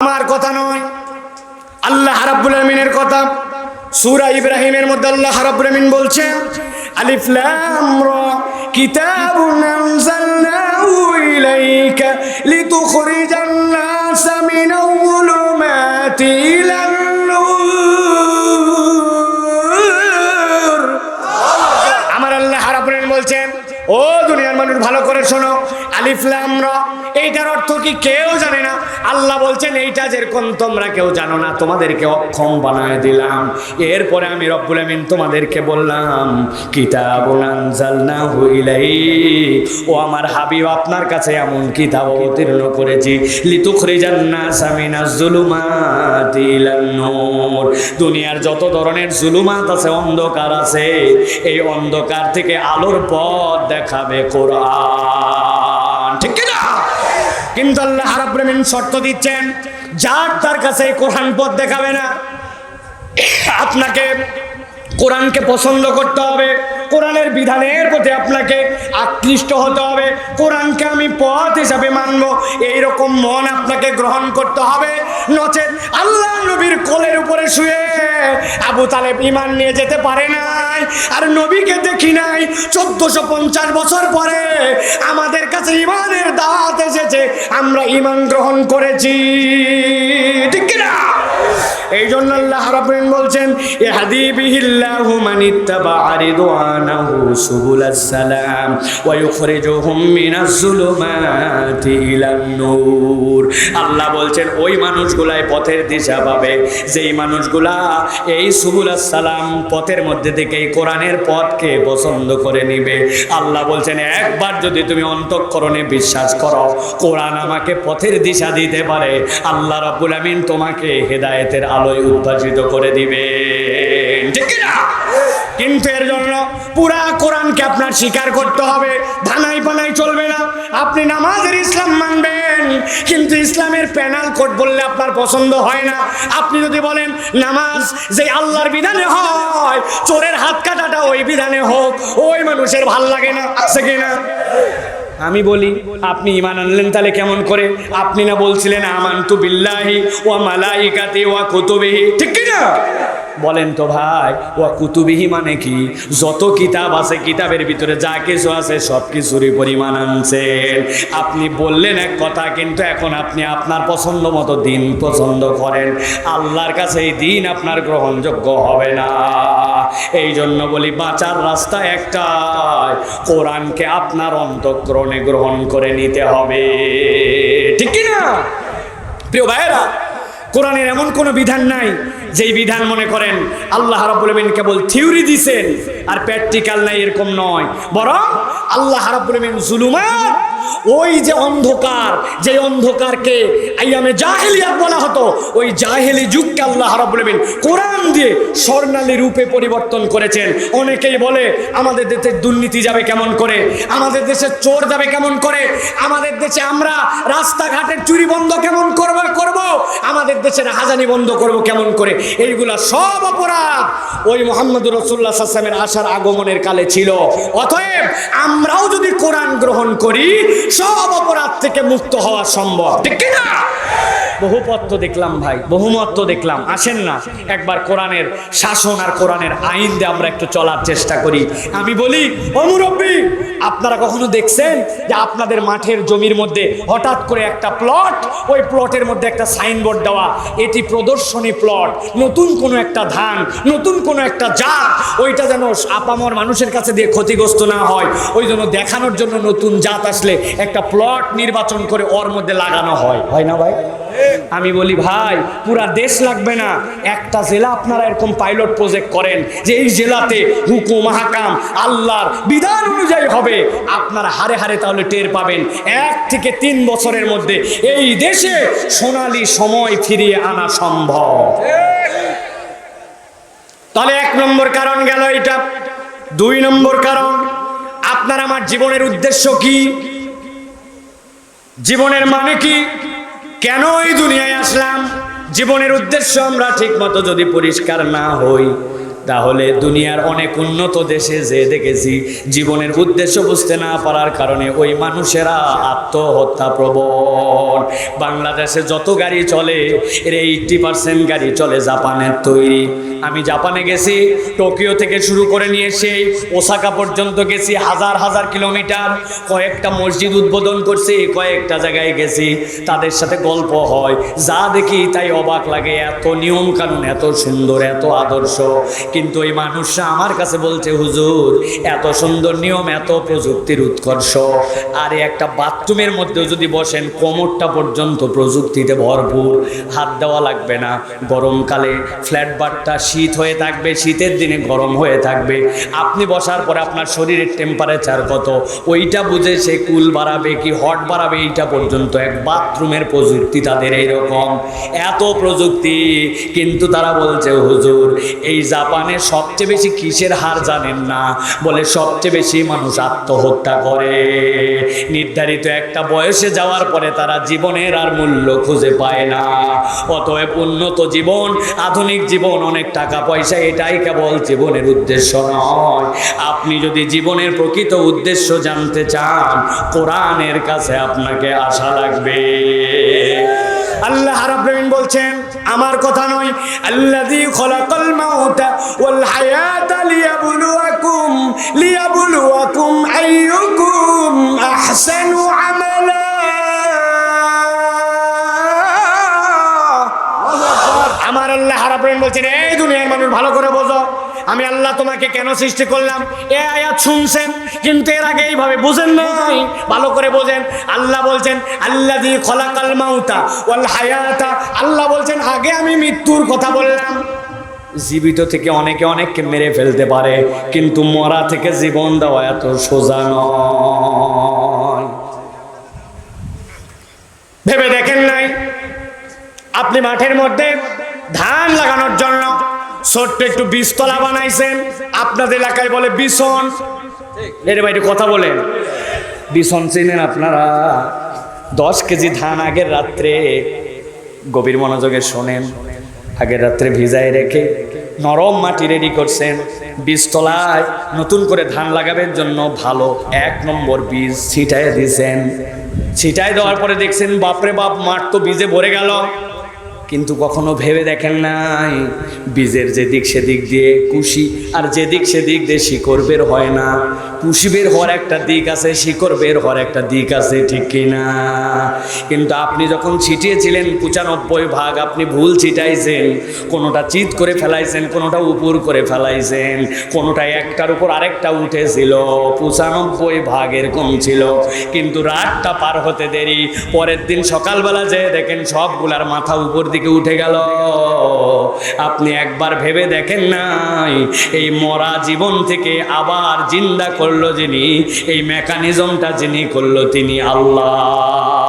আমার কথা নয়। আল্লাহ রাব্বুল আমিনের কথা। সূরা ইব্রাহিমের মধ্যে আল্লাহ যুলুমাতি ইলান নূর আমার আল্লাহ রাব্বুল বলছেন, ও দুনিয়ার মানুষ ভালো করে শোনো। আলিফ লাম রা এইটার অর্থ কি কেউ জানে না? আল্লাহ বলছেন, এইটা যেরকম তোমরা কেউ জানো না, তোমাদেরকে অক্ষম বানায় দিলাম। এরপরে আমি রব্বুল আমিন তোমাদেরকে বললাম, কিতাবুন আনজালনাহু ইলাইক। ও আমার হাবিব, আপনার কাছে এমন কিতাব অবতীর্ণ করেছি লিতুখরিজান নাসা মিনাজ জুলুমাতি ইলান নূর। দুনিয়ার যত ধরনের জুলুমাত আছে, অন্ধকার আছে, এই অন্ধকার থেকে আলোর পথ দেখাবে কোরআন। ঠিক কিন্তু আল্লাহ আমিন শর্ত দিচ্ছেন, যার তার কাছে কোরআন পথ দেখাবে না। আপনাকে কোরআনকে পছন্দ করতে হবে, কোরআনের বিধানের প্রতি আপনাকে আকৃষ্ট হতে হবে, কোরআনকে আমি পথ হিসাবে মানব, এইরকম মন আপনাকে গ্রহণ করতে হবে। নচেত আল্লাহ নবীর কোলের আবু তালেব ইমান নিয়ে যেতে পারে নাই। আর নবীকে দেখি নাই, চোদ্দশো পঞ্চাশ বছর পরে আমাদের কাছে ইমানের দাওয়াত এসেছে, আমরা ইমান গ্রহণ করেছি। ঠিক কিনা? এই জন্য আল্লাহ রাব্বুল বলছেন ইহদি বিহিল্লাহু মান ইত্তাবা রিদওয়ানাহু সুবুলাস সালাম ওয়া ইউখরিজুহুম মিনাজ যুলুমাতি ইলান নূর আল্লাহ বলছেন, ওই মানুষগুলাই পথের দিশা পাবে। যেই মানুষগুলা এই সুবুলাস সালাম পথের মধ্যে থেকে এই কোরআনের পথকে পছন্দ করে নিবে। আল্লাহ বলছেন, একবার যদি তুমি অন্তঃকরণে বিশ্বাস করো, কোরআন আমাকে পথের দিশা দিতে পারে। আল্লাহ রাব্বুল আমিন তোমাকে হেদায়েতের আলোয় উদ্ভাসিত করে দিবে। ঠিক না কিন্তু এর জন্য পুরা কোরআনকে আপনার স্বীকার করতে হবে। ধানাই পানাই চলবে না। আপনি নামাজের ইসলাম মানবেন। কিন্তু ইসলামের প্যানাল কোড বললে আপনার পছন্দ হয় না। আপনি যদি বলেন, নামাজ যে আল্লাহর বিধানে হয়, চোরের হাত কাটাটা ওই বিধানে হোক, ওই মানুষের ভালো লাগে না। আছে কিনা? আমি বলি, আপনি ইমান আনলেন তাহলে কেমন করে? আপনি না বলছিলেন, আমান্তু বিল্লাহি ওয়া মালাইকাতি ওয়া কুতুবিহি। ঠিক কি না? বলেন তো ভাই ও কুতুবিহি মানে কি? যত কিতাব আছে, কিতাবের ভিতরে যা কিছু আছে, সব কিছুরই পরিমাণ আনছেন আপনি বললেন এক কথা, কিন্তু এখন আপনি আপনার পছন্দ মতো দিন পছন্দ করেন। আল্লাহর কাছে এই দিন আপনার গ্রহণযোগ্য হবে না। এই জন্য বলি, বাঁচার রাস্তা একটাই, কোরআনকে আপনার অন্তঃকরণে গ্রহণ করে নিতে হবে। ঠিক কি না প্রিয় ভাইয়েরা, কোরআনের এমন কোনো বিধান নাই, যেই বিধান মনে করেন আল্লাহ রাব্বুল আমিন কেবল থিওরি দিছেন, আর প্র্যাকটিক্যাল নাই এরকম নয়। বরং আল্লাহ রাব্বুল আমিন জুলুমাত ওই যে অন্ধকার, যে অন্ধকারকে আইয়ামে জাহেলিয়াত বলা হতো, ওই জাহেলি যুগকে আল্লাহ রাব্বুল আমিন কোরআন দিয়ে স্বর্ণালী রূপে পরিবর্তন করেছেন। অনেকেই বলে, আমাদের দেশের দুর্নীতি যাবে কেমন করে? আমাদের দেশে চোর যাবে কেমন করে? আমাদের দেশে আমরা রাস্তাঘাটের চুরি বন্ধ কেমন করব করব? আমাদের দেশের হাজানি বন্ধ করব কেমন করে? এইগুলা সব অপরাধ। ওই মোহাম্মদ রসুল্লাহ সাল্লামের আসার আগমনের কালে ছিল। অতএব আমরাও যদি কোরআন গ্রহণ করি সব অপরাধ থেকে মুক্ত হওয়া সম্ভব। ঠিক কি না বহুপথ তো দেখলাম ভাই বহুমত দেখলাম। আসেন না, একবার কোরআনের শাসন আর কোরআনের আইন দিয়ে আমরা একটু চলার চেষ্টা করি। আমি বলি অমুরব্বী আপনারা কখনো দেখছেন যে আপনাদের মাঠের জমির মধ্যে হঠাৎ করে একটা প্লট ওই প্লটের মধ্যে একটা সাইনবোর্ড দেওয়া? এটি প্রদর্শনী প্লট নতুন কোনো একটা ধান, নতুন কোনো একটা জাত, ওইটা যেন আপামর মানুষের কাছে দিয়ে ক্ষতিগ্রস্ত না হয়, ওই জন্য দেখানোর জন্য নতুন জাত আসলে একটা প্লট নির্বাচন করে ওর মধ্যে লাগানো হয়। হয় না ভাই? আমি বলি, ভাই, পুরা দেশ লাগবে না। একটা জেলা আপনারা এরকম পাইলট প্রজেক্ট করেন, যে এই জেলাতে হুকুম হাকাম আল্লাহর বিধান অনুযায়ী হবে। আপনারা হারে হারে তাহলে টের পাবেন। এক থেকে তিন বছরের মধ্যে এই দেশে সোনালি সময় ফিরিয়ে আনা সম্ভব। তাহলে এক নম্বর কারণ গেল এটা দুই নম্বর কারণ, আপনার আমার জীবনের উদ্দেশ্য কি? জীবনের মানে কি? কেন এই দুনিয়ায় আসলাম? জীবনের উদ্দেশ্য আমরা ঠিক মতো যদি পরিষ্কার না হই তাহলে দুনিয়ার অনেক উন্নত দেশে যে দেখেছি, জীবনের উদ্দেশ্য বুঝতে না পারার কারণে ওই মানুষেরা আত্মহত্যা প্রবণ। বাংলাদেশে যত গাড়ি চলে, এর এইটটি পার্সেন্ট গাড়ি চলে জাপানের তৈরি। আমি জাপানে গেছি, টোকিও থেকে শুরু করে নিয়ে সেই ওসাকা পর্যন্ত গেছি, হাজার হাজার কিলোমিটার। কয়েকটা মসজিদ উদ্বোধন করছি, কয়েকটা জায়গায় গেছি। তাদের সাথে গল্প হয়, যা দেখি তাই অবাক লাগে, এত নিয়ম কানুন এত সুন্দর, এত আদর্শ। কিন্তু ওই মানুষরা আমার কাছে বলছে, হুজুর, এত সুন্দর নিয়ম, এত প্রযুক্তির উৎকর্ষ। আর একটা বাথরুমের মধ্যেও যদি বসেন, কোমরটা পর্যন্ত প্রযুক্তিতে ভরপুর। হাত দেওয়া লাগবে না। গরমকালে ফ্ল্যাট বারটা শীত হয়ে থাকবে, শীতের দিনে গরম হয়ে থাকবে। আপনি বসার পরে আপনার শরীরের টেম্পারেচার কত? ওইটা বুঝে সে কুল বাড়াবে কি, হট বাড়াবে, এইটা পর্যন্ত। এক বাথরুমের প্রযুক্তি তাদের এইরকম। এত প্রযুক্তি, কিন্তু তারা বলছে, হুজুর, এই জাপানে সবচেয়ে বেশি কিসের হার জানেন না? বলে, সবচেয়ে বেশি মানুষ আত্মহত্যা করে। নির্ধারিত একটা বয়সে যাওয়ার পরে তারা জীবনের আর মূল্য খুঁজে পায় না। অতএব উন্নত জীবন, আধুনিক জীবন, অনেক টাকা, পয়সা, এটাই কেবল জীবনের উদ্দেশ্য নয়। আপনি যদি জীবনের প্রকৃত উদ্দেশ্য জানতে চান, কোরআনের কাছে আপনাকে আশা লাগবে। আল্লাহ রাব্বুল বলছেন আমার কথা নয় আল্লাযী খলাকাল মাউতা ওয়াল হায়াতা লিয়াবলুয়াকুম লিয়াবলুয়াকুম আইয়ুকুম আহসানু আমালা। আমার আল্লাহ রাব্বুল বলছেন এই দুনিয়ার মানুষ ভালো করে বোঝো। আমি আল্লাহ তোমাকে কেন সৃষ্টি করলাম? এ আয়াত শুনছেন কিন্তু এর আগে এইভাবে বুঝেন নাই। ভালো করে বোঝেন। আল্লাহ বলছেন আল্লাহ দিয়ে খলাকাল মাউতা ওয়াল হায়াতা। আল্লাহ বলছেন আগে আমি মৃত্যুর কথা বললাম। জীবিত থেকে অনেকে অনেককে মেরে ফেলতে পারে কিন্তু মরা থেকে জীবন দেওয়া এত সোজা নয়। ভেবে দেখেন নাই? আপনি মাঠের মধ্যে ধান লাগানোর জন্য ছোট্ট একটু বীজতলা বানাইছেন। আপনাদের এলাকায় বলে বিছন এর বাইরে কথা বলেন। বিছন চিনেন আপনারা? দশ কেজি ধান আগের রাত্রে গভীর মনোযোগে শোনেন, আগের রাত্রে ভিজায় রেখে নরম মাটি রেডি করছেন। বীজতলায় নতুন করে ধান লাগাবের জন্য ভালো এক নম্বর বীজ ছিটায় দিয়েছেন। ছিটায় দেওয়ার পরে দেখছেন, বাপরে বাপ, মাঠ তো বীজে ভরে গেল। কিন্তু কখনো ভেবে দেখেন নাই। বীজের যেদিক সেদিক দিয়ে কুশি, আর যেদিক সেদিক দিয়ে শিকড় বের হয় না। কুশি বের হওয়ার একটা দিক আছে, শিকড় বের হওয়ার একটা দিক আছে, ঠিক কিনা কিন্তু আপনি যখন ছিটিয়েছিলেন পঁচানব্বই ভাগ, আপনি ভুল ছিটাইছেন। কোনোটা চিত করে ফেলাইছেন, কোনোটা উপর করে ফেলাইছেন। কোনোটা একটার উপর আরেকটা উঠেছিল, পঁচানব্বই ভাগ এরকম ছিল। কিন্তু রাতটা পার হতে দেরি, পরের দিন সকালবেলা যেয়ে দেখেন সবগুলার মাথা উপর দিকে উঠে গেল। আপনি একবার ভেবে দেখেন নাই, এই মরা জীবন থেকে আবার জিন্দা করল যিনি, এই মেকানিজমটা যিনি করল তিনি আল্লাহ।